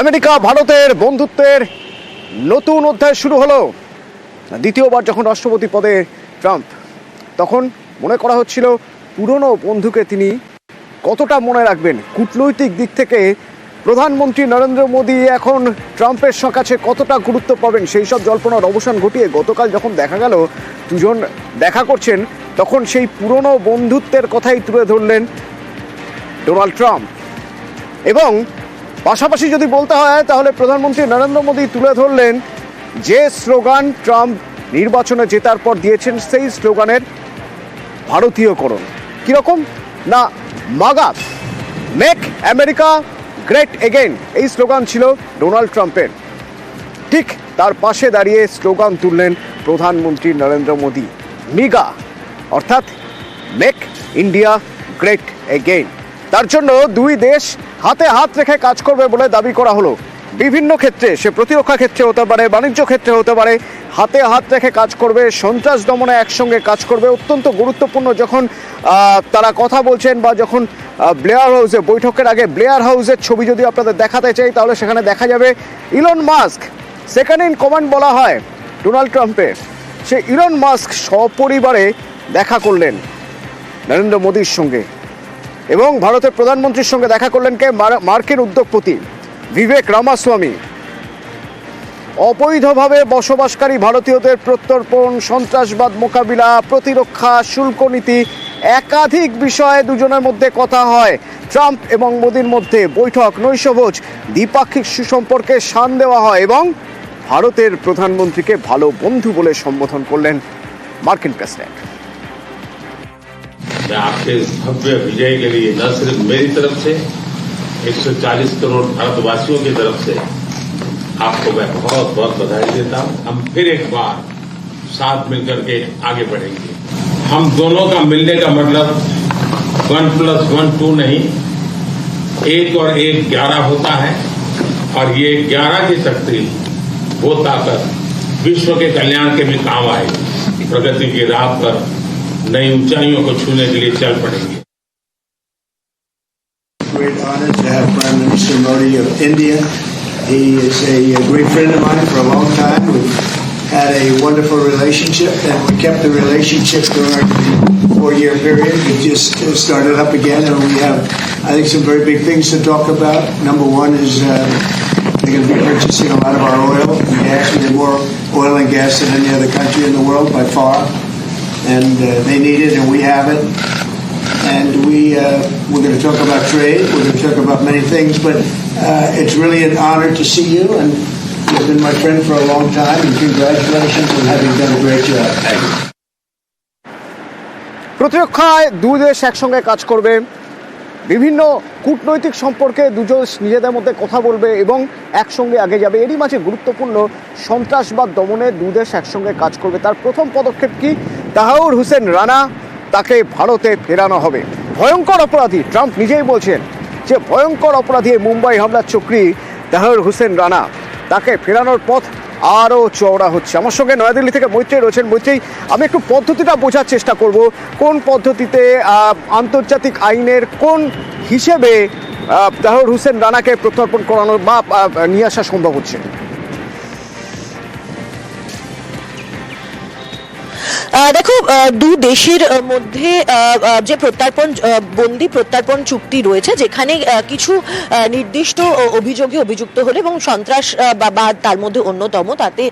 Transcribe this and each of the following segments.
America, ভারতের বন্ধুত্বের নতুন অধ্যায় শুরু হলো। দ্বিতীয়বার যখন রাষ্ট্রপতি পদে ট্রাম্প, তখন মনে করা হচ্ছিল পুরনো বন্ধুকে তিনি কতটা মনে রাখবেন। কূটনৈতিক দিক থেকে প্রধানমন্ত্রী নরেন্দ্র মোদী এখন ট্রাম্পের কাছে কতটা গুরুত্ব পাবেন, সেই সব জল্পনার অবসান ঘটিয়ে গতকাল যখন দেখা গেল, দুজন দেখা করছেন, তখন সেই পুরনো বন্ধুত্বের কথাই তুলে ধরলেন ডোনাল্ড ট্রাম্প। এবং পাশাপাশি যদি বলতে হয়, তাহলে প্রধানমন্ত্রী নরেন্দ্র মোদী তুলে ধরলেন যে স্লোগান ট্রাম্প নির্বাচনে জেতার পর দিয়েছেন, সেই স্লোগানের ভারতীয়করণ। কীরকম? না MAGA make America great again. এই স্লোগান ছিল ডোনাল্ড ট্রাম্পের। ঠিক তার পাশে দাঁড়িয়ে স্লোগান তুললেন প্রধানমন্ত্রী নরেন্দ্র মোদী। মিগা, অর্থাৎ মেক ইন্ডিয়া গ্রেট এগেইন। তার জন্য দুই দেশ হাতে হাত রেখে কাজ করবে বলে দাবি করা হলো। বিভিন্ন ক্ষেত্রে, সে প্রতিরক্ষা ক্ষেত্রে হতে পারে, বাণিজ্য ক্ষেত্রে হতে পারে, হাতে হাত রেখে কাজ করবে, সন্ত্রাস দমনে একসঙ্গে কাজ করবে। অত্যন্ত গুরুত্বপূর্ণ যখন তারা কথা বলছেন বা যখন ব্লেয়ার হাউসে বৈঠকের আগে ব্লেয়ার হাউসের ছবি যদি আপনাদের দেখাতে চাই, তাহলে সেখানে দেখা যাবে Elon Musk second in command বলা হয় ডোনাল্ড ট্রাম্পের সে ইলন মাস্ক সপরিবারে দেখা করলেন নরেন্দ্র মোদীর সঙ্গে। এবং ভারতের প্রধানমন্ত্রীর সঙ্গে দেখা করলেন কে? মার- মার্কিন উদ্যোগপতি বিবেক রামাস্বামী। অবৈধভাবে বসবাসকারী ভারতীয়দের প্রত্যর্পণ, সন্ত্রাসবাদ মোকাবিলা, প্রতিরক্ষা, শুল্ক নীতি একাধিক বিষয়ে দুজনের মধ্যে কথা হয়। ট্রাম্প এবং মোদির মধ্যে বৈঠক, নৈশভোজ, দ্বিপাক্ষিক সুসম্পর্কে শান দেওয়া হয় এবং ভারতের প্রধানমন্ত্রীকে ভালো বন্ধু বলে সম্বোধন করলেন মার্কিন প্রেসিডেন্ট। मैं आपके इस भव्य विजय के लिए न सिर्फ़ मेरी तरफ़ से 140 करोड़ भारतवासियों की तरफ़ से आपको मैं बहुत बहुत बधाई देता हूँ। हम फिर एक बार साथ मिलकर के आगे बढ़ेंगे। हम दोनों का मिलने का मतलब वन प्लस वन टू नहीं, एक और एक ग्यारह होता है, और ये ग्यारह की शक्ति वो ताकत विश्व के कल्याण के भी काम आएगी। प्रगति की राह पर नई ऊंचाइयों को छूने के लिए चल पड़ेंगे Great honor to have Prime Minister Modi of India. He is a, a great friend of mine for a long time. We've had a wonderful relationship, and we kept the relationship during the four-year period. We just uh, started up again, and we have, I think, some very big things to talk about. Number one is uh, they're going to be purchasing a lot of our oil and gas. We have more oil and gas than any other country in the world by far, And uh, they need it, and we have it and we uh, we're going to talk about trade. We're going to talk about many things, but uh, it's really an honor to see you, and you've been my friend for a long time. And congratulations on having done a great job. Thank you. প্রতিরক্ষায় দুই দেশ একসঙ্গে কাজ করবে বিভিন্ন কূটনৈতিক সম্পর্কে দুজন নিজেদের মধ্যে কথা বলবে এবং একসঙ্গে আগে যাবে এরই মাঝে গুরুত্বপূর্ণ সন্ত্রাসবাদ দমনে দু দেশ একসঙ্গে কাজ করবে তার প্রথম পদক্ষেপ কি তাহাউর হোসেন রানা তাকে ভারতে ফেরানো হবে। ভয়ঙ্কর অপরাধী, ট্রাম্প নিজেই বলছেন যে ভয়ঙ্কর অপরাধী মুম্বাই হামলার চক্রী তাহাউর হোসেন রানা। তাকে ফেরানোর পথ আরও চওড়া হচ্ছে। আমার সঙ্গে নয়াদিল্লি থেকে মৈত্রী রয়েছেন। মৈত্রী আমি একটু পদ্ধতিটা বোঝার চেষ্টা করব। কোন পদ্ধতিতে আন্তর্জাতিক আইনের কোন হিসেবে তাহর হোসেন রানাকে প্রত্যর্পণ করানো বা নিয়ে আসা সম্ভব হচ্ছে? দেখো দু দেশের মধ্যে যে প্রত্যর্পণ বন্দি প্রত্যর্পণ চুক্তি রয়েছে, যেখানে কিছু নির্দিষ্ট অভিযোগে অভিযুক্ত হলে এবং সন্ত্রাস বা তার মধ্যে অন্যতম, তাতে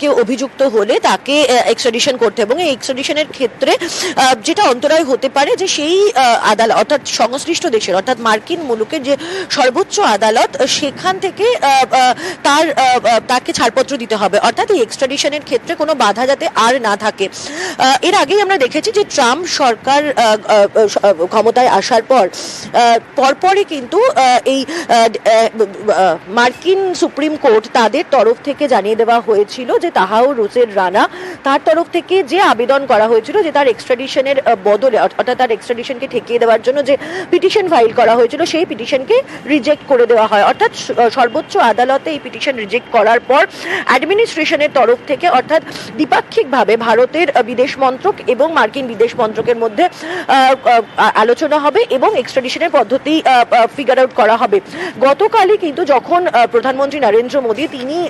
কেউ অভিযুক্ত হলে তাকে এক্সট্রাডিশন করতে এবং এই এক্সট্রাডিশনের ক্ষেত্রে যেটা অন্তরায় হতে পারে যে সেই আদালত, অর্থাৎ সংশ্লিষ্ট দেশের, অর্থাৎ মার্কিন মুলুকের যে সর্বোচ্চ আদালত, সেখান থেকে তার তাকে ছাড়পত্র দিতে হবে। অর্থাৎ এই এক্সট্রাডিশনের ক্ষেত্রে কোনো বাধা যাতে আর না থাকে। এর আগেই আমরা দেখেছি যে ট্রাম্প সরকার ক্ষমতায় আসার পর পরপরই কিন্তু এই মার্কিন সুপ্রিম কোর্ট তাদের তরফ থেকে জানিয়ে দেওয়া হয়েছিল যে তাহাও রুসের রানা তার তরফ থেকে যে আবেদন করা হয়েছিল যে তার এক্সট্রাডিশনের বদলে, অর্থ- অর্থাৎ তার এক্সট্রাডিশনকে ঠেকিয়ে দেওয়ার জন্য যে পিটিশন ফাইল করা হয়েছিল, সেই পিটিশনকে রিজেক্ট করে দেওয়া হয়। অর্থাৎ সর্বোচ্চ আদালতে এই পিটিশন রিজেক্ট করার পর অ্যাডমিনিস্ট্রেশনের তরফ থেকে, অর্থাৎ দ্বিপাক্ষিকভাবে ভারতের বিদেশ মন্ত্রক এবং মার্কিন বিদেশ মন্ত্রকের মধ্যে আলোচনা হবে এবং এক্সট্রাডিশনের পদ্ধতি ফিগার আউট করা হবে। গতকালই কিন্তু যখন প্রধানমন্ত্রী নরেন্দ্র মোদী তিনি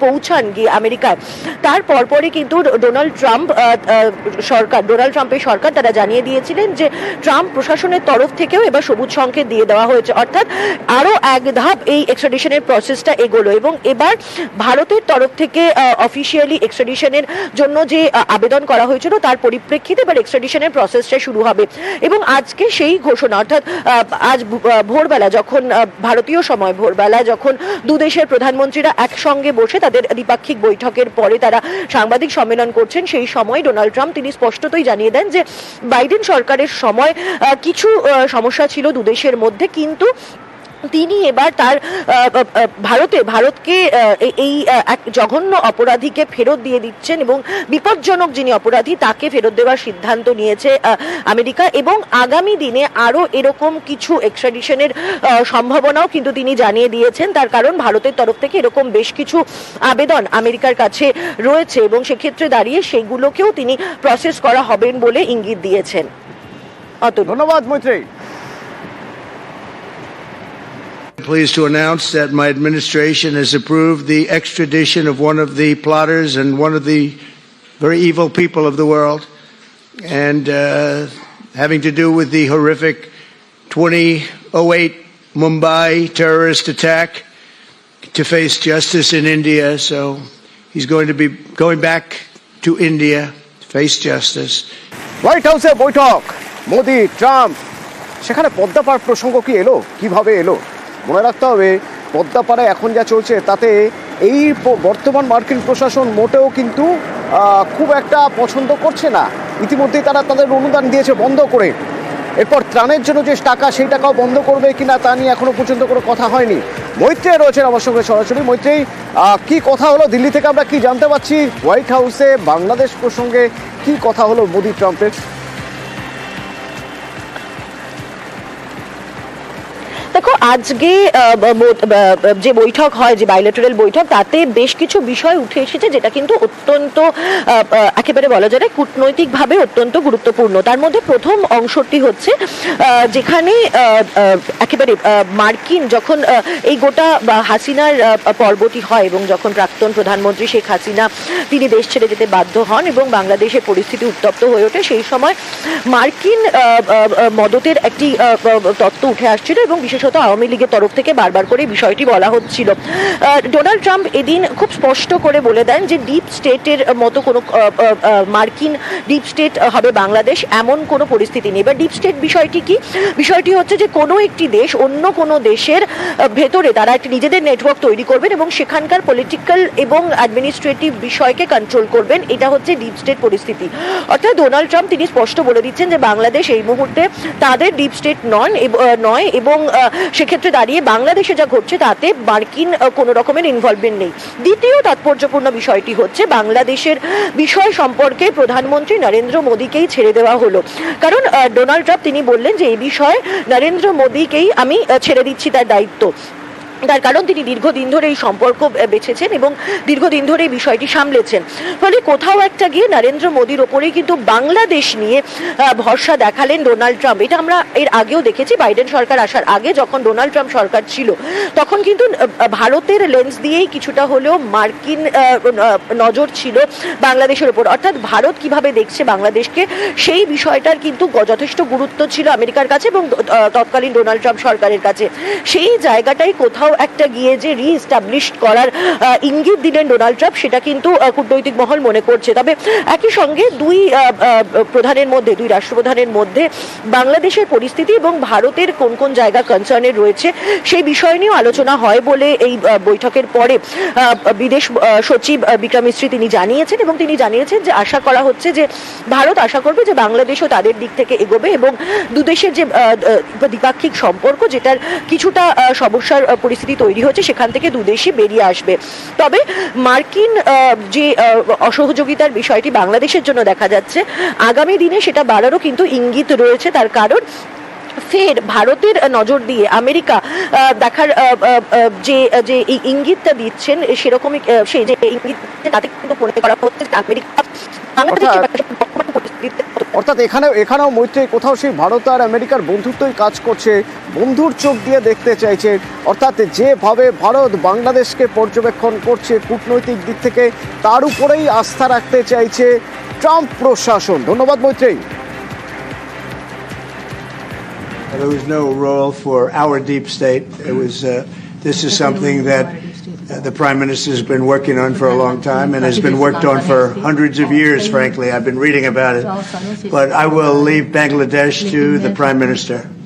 পৌঁছান গিয়ে আমেরিকায়, তার পরপরই কিন্তু ডোনাল্ড ট্রাম্প সরকার, ডোনাল্ড ট্রাম্পের সরকার তারা জানিয়ে দিয়েছিলেন যে ট্রাম্প প্রশাসনের তরফ থেকেও এবার সবুজ সংকেত দিয়ে দেওয়া হয়েছে। অর্থাৎ আরও এক ধাপ এই এক্সট্রাডিশনের প্রসেসটা এগোলো এবং এবার ভারতের তরফ থেকে অফিসিয়ালি এক্সট্রাডিশনের জন্য যে আবেদন করা হয়েছিল তার পরিপ্রেক্ষিতে এবার এক্সট্রাডিশনের প্রসেসটা শুরু হবে এবং আজকে সেই ঘোষণা অর্থাৎ আজ ভোরবেলা যখন ভারতীয় সময় ভোরবেলা যখন দু দেশের প্রধানমন্ত্রীরা একসঙ্গে বসে তাদের দ্বিপাক্ষিক বৈঠকের পরে তারা সাংবাদিক সম্মেলন করছেন, সেই সময় ডোনাল্ড ট্রাম্প তিনি স্পষ্টতই জানিয়ে দেন যে বাইডেন সরকারের সময় কিছু সমস্যা ছিল দুদেশের মধ্যে, কিন্তু তিনি এবার তার ভারতে, ভারতকে এই- এক জঘন্য অপরাধীকে ফেরত দিয়ে দিচ্ছেন এবং বিপজ্জনক যিনি অপরাধী তাকে ফেরত দেওয়ার সিদ্ধান্ত নিয়েছে আমেরিকা এবং আগামী দিনে আরও এরকম কিছু এক্সট্রাডিশনের সম্ভাবনাও কিন্তু তিনি জানিয়ে দিয়েছেন। তার কারণ ভারতের তরফ থেকে এরকম বেশ কিছু আবেদন আমেরিকার কাছে রয়েছে এবং সেক্ষেত্রে দাঁড়িয়ে সেগুলোকেও তিনি প্রসেস করা হবেন বলে ইঙ্গিত দিয়েছেন। অতুল। ধন্যবাদ মৈত্রী Pleased to announce that my administration has approved the extradition of one of the plotters and one of the very evil people of the world, and uh, having to do with the horrific 2008 Mumbai terrorist attack to face justice in India. So he's going to be going back to India to face justice. White হাউসে বৈঠক Modi Trump সেখানে পদ্মাপাড় প্রসঙ্গ কি এলো কিভাবে এলো মনে রাখতে হবে, পদ্মাপাড়ায় এখন যা চলছে তাতে এই বর্তমান মার্কিন প্রশাসন মোটেও কিন্তু খুব একটা পছন্দ করছে না। ইতিমধ্যেই তারা তাদের অনুদান দিয়েছে বন্ধ করে। এরপর ত্রাণের জন্য যে টাকা, সেই টাকাও বন্ধ করবে কিনা তা নিয়ে এখনও পর্যন্ত কোনো কথা হয়নি। মৈত্রী রয়েছেন আমার সঙ্গে সরাসরি। মৈত্রী কি কথা হলো? দিল্লি থেকে আমরা কি জানতে পারছি হোয়াইট হাউসে বাংলাদেশ প্রসঙ্গে কি কথা হলো মোদি ট্রাম্পের? দেখো আজকে যে বৈঠক হয়, যে বাইলেটারাল বৈঠক, তাতে বেশ কিছু বিষয় উঠে এসেছে যেটা কিন্তু অত্যন্ত একেবারে বলা যায় কূটনৈতিকভাবে অত্যন্ত গুরুত্বপূর্ণ। তার মধ্যে প্রথম অংশটি হচ্ছে যেখানে একেবারে মার্কিন যখন এই গোটা হাসিনার পর্বটি হয় এবং যখন প্রাক্তন প্রধানমন্ত্রী শেখ হাসিনা, তিনি দেশ ছেড়ে যেতে বাধ্য হন এবং বাংলাদেশের পরিস্থিতি উত্তপ্ত হয়ে ওঠে, সেই সময় মার্কিন মদতের একটি তত্ত্ব উঠে আসছিল এবং বিশেষত লীগের তরফ থেকে বারবার করে বিষয়টি বলা হচ্ছিল। ডোনাল্ড ট্রাম্প এদিন খুব স্পষ্ট করে বলে দেন যে ডিপ স্টেটের মতো কোনো মার্কিন ডিপ স্টেট হবে বাংলাদেশ এমন কোনো পরিস্থিতি নেই। এবার ডিপ স্টেট বিষয়টি কি? বিষয়টি হচ্ছে যে কোনো একটি দেশ অন্য কোনো দেশের ভেতরে তারা একটি নিজেদের নেটওয়ার্ক তৈরি করবেন এবং সেখানকার পলিটিক্যাল এবং অ্যাডমিনিস্ট্রেটিভ বিষয়কে কন্ট্রোল করবেন। এটা হচ্ছে ডিপ স্টেট পরিস্থিতি। অর্থাৎ ডোনাল্ড ট্রাম্প তিনি স্পষ্ট বলে দিচ্ছেন যে বাংলাদেশ এই মুহূর্তে তাদের ডিপ স্টেট নন নয় এবং আহ, সেক্ষেত্রে দাঁড়িয়ে বাংলাদেশে যা ঘটছে তাতে মার্কিন কোনো রকমের ইনভলভমেন্ট নেই। দ্বিতীয় তাৎপর্যপূর্ণ বিষয়টি হচ্ছে বাংলাদেশের বিষয় সম্পর্কে প্রধানমন্ত্রী নরেন্দ্র মোদীকেই ছেড়ে দেওয়া হলো। কারণ ডোনাল্ড ট্রাম্প তিনি বললেন যে, এই বিষয়ে নরেন্দ্র মোদীকেই আমি ছেড়ে দিচ্ছি তার দায়িত্ব। তার কারণ তিনি দীর্ঘদিন ধরে এই সম্পর্ক বেছেছেন এবং দীর্ঘদিন ধরে এই বিষয়টি সামলেছেন। ফলে কোথাও একটা গিয়ে নরেন্দ্র মোদীর ওপরেই কিন্তু বাংলাদেশ নিয়ে ভরসা দেখালেন ডোনাল্ড ট্রাম্প। এটা আমরা এর আগেও দেখেছি, বাইডেন সরকার আসার আগে যখন ডোনাল্ড ট্রাম্প সরকার ছিল, তখন কিন্তু ভারতের লেন্স দিয়েই কিছুটা হলেও মার্কিন নজর ছিল বাংলাদেশের ওপর। অর্থাৎ ভারত কীভাবে দেখছে বাংলাদেশকে, সেই বিষয়টার কিন্তু যথেষ্ট গুরুত্ব ছিল আমেরিকার কাছে এবং তৎকালীন ডোনাল্ড ট্রাম্প সরকারের কাছে। সেই জায়গাটাই কোথাও একটা গিয়ে যে রিস্টাবলিশ করার ইঙ্গিত দিলেন ডোনাল্ড ট্রাম্প সেটা কিন্তু কূটনৈতিক মহল মনে করছে। তবে একই সঙ্গে দুই প্রধানের মধ্যে দুই রাষ্ট্রপ্রধানের মধ্যে বাংলাদেশের পরিস্থিতি এবং ভারতের কোন কোন জায়গা কনসার্নের রয়েছে সেই বিষয় নিয়েও আলোচনা হয় বলে এই বৈঠকের পরে বিদেশ সচিব বিক্রম মিস্ত্রি তিনি জানিয়েছেন এবং তিনি জানিয়েছেন যে আশা করা হচ্ছে যে ভারত আশা করবে যে বাংলাদেশও তাদের দিক থেকে এগোবে এবং দুদেশের যে দ্বিপাক্ষিক সম্পর্ক যেটার কিছুটা সমস্যার আহ, পরিস্থিতি তৈরি হচ্ছে সেখান থেকে দুদেশই বেরিয়ে আসবে। তবে মার্কিন যে অসহযোগিতার বিষয়টি বাংলাদেশের জন্য দেখা যাচ্ছে আগামী দিনে সেটা বাড়ারও কিন্তু ইঙ্গিত রয়েছে। তার কারণ ফের ভারতের নজর দিয়ে আমেরিকা আহ, দেখার যে যে ইঙ্গিতটা দিচ্ছেন সেরকমই সেই যে ইঙ্গিত তাতে কিন্তু মনে করা হচ্ছে আমেরিকা অর্থাৎ এখানেও এখানেও মৈত্রী কোথাও সেই ভারত আর আমেরিকার বন্ধুত্বই কাজ করছে। বন্ধুর চোখ দিয়ে দেখতে চাইছে। অর্থাৎ যেভাবে ভারত বাংলাদেশকে পর্যবেক্ষণ করছে কূটনৈতিক দিক থেকে তার উপরেই আস্থা রাখতে চাইছে ট্রাম্প প্রশাসন। ধন্যবাদ মৈত্রী। There was no role for our deep state. It was, uh, this is something that the Prime Minister has been working on for a long time and has been worked on for hundreds of years, frankly. I've been reading about it. But I will leave Bangladesh to the Prime Minister.